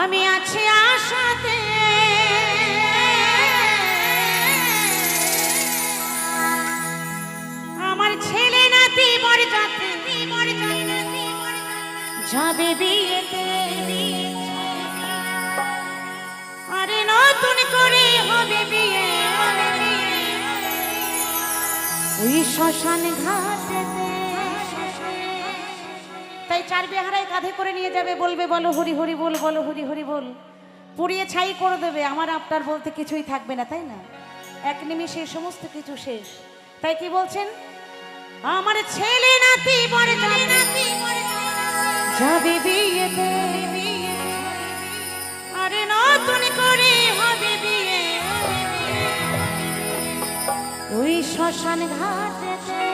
আমি আছি আশাতে। আমার ছেলে নাতি মরে যাতে যাবে বিয়েতে। আরে নতুন করে হবে বিয়ে। ওই শ্মশান ঘাটেতে চার বেহারায় কাঁধে করে নিয়ে যাবে বলবে বলো হরি হরি বল বলো হরি হরি বল। পুড়িয়ে ছাই করে দেবে আমার আপনার বলতে কিছুই থাকবে না তাই না? এক নিমিষে সমস্ত কিছু শেষ। তাই কি বলছেন? আমার ছেলে নাতি যাবে বিয়েতে। আরে নতুন করে হবে বিয়ে। ওই শ্মশান ঘাটেতে।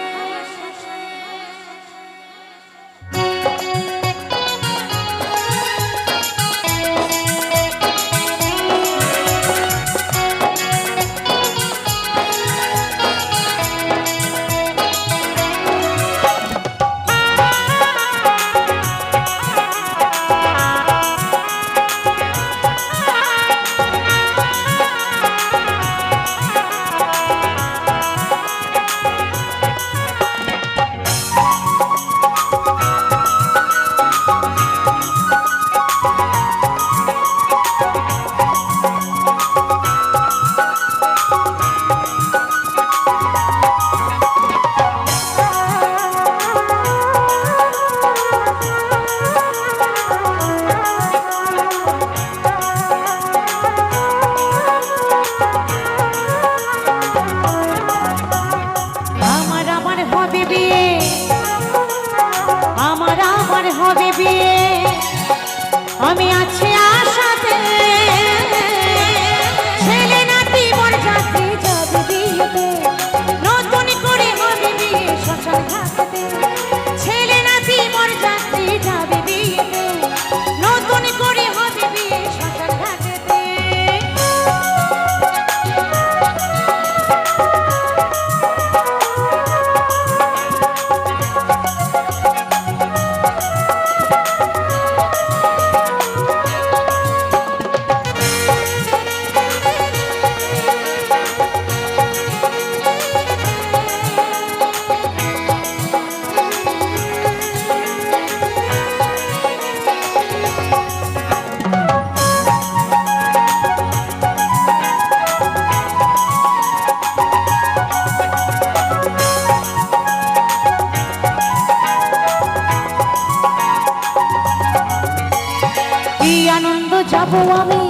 যাব আমি।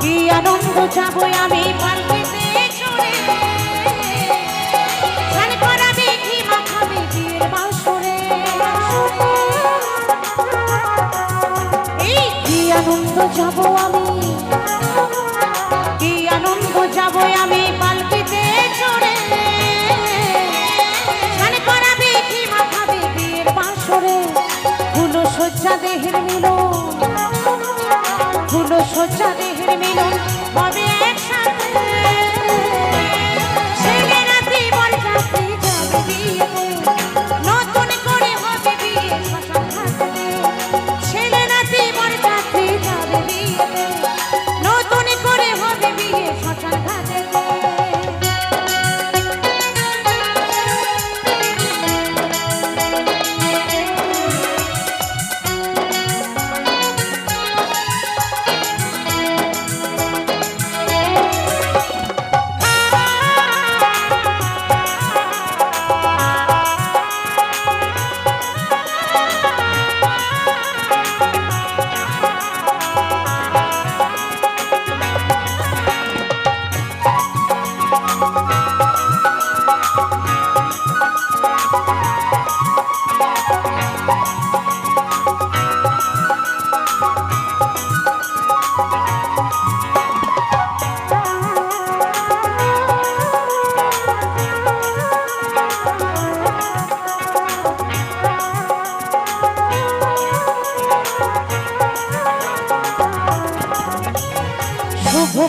কি আনন্দ যাব আমি কি আনন্দ যাব আমি। কি আনন্দ যাব আমি পালকিতে চড়ে। গান করাবে কি মাখাবে বিয়ের বাসরে। ফুলো সজ্জা দেহের মিলন। সজ্জা দেহের মিলন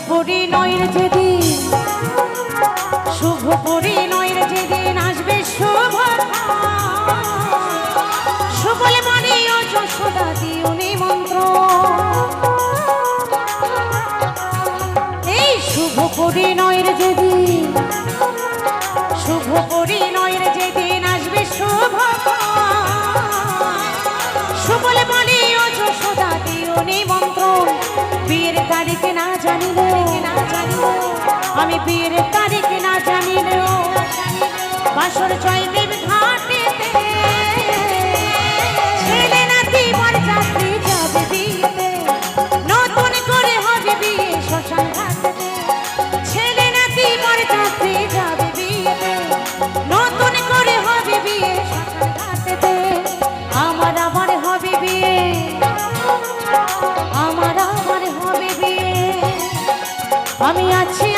পরিণয়ের যেদিন, শুভ পরিণয়ের যেদিন আসবে শুভ সকলে মানে যশোদা দিও নিমন্ত্র এই শুভ পরিণয় বিয়ের তারিখে না জানিলেও বাসর জয়দেব ঘাটেতে ছেলে নাতি বর যাত্রী নতুন করে হবে ছেলে নাতি বর যাত্রী নতুন করে হবে বিয়ে শ্মশান ঘাটেতে হবে বিয়ে, আমার হবে আমি আছি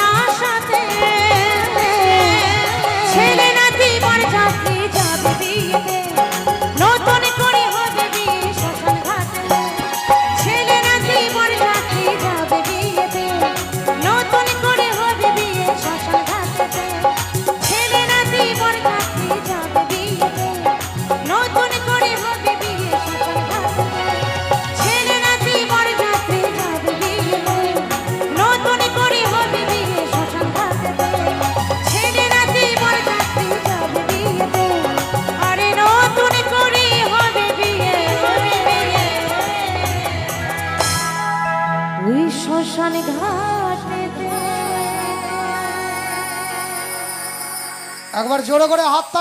একবার জোরে করে হাততালি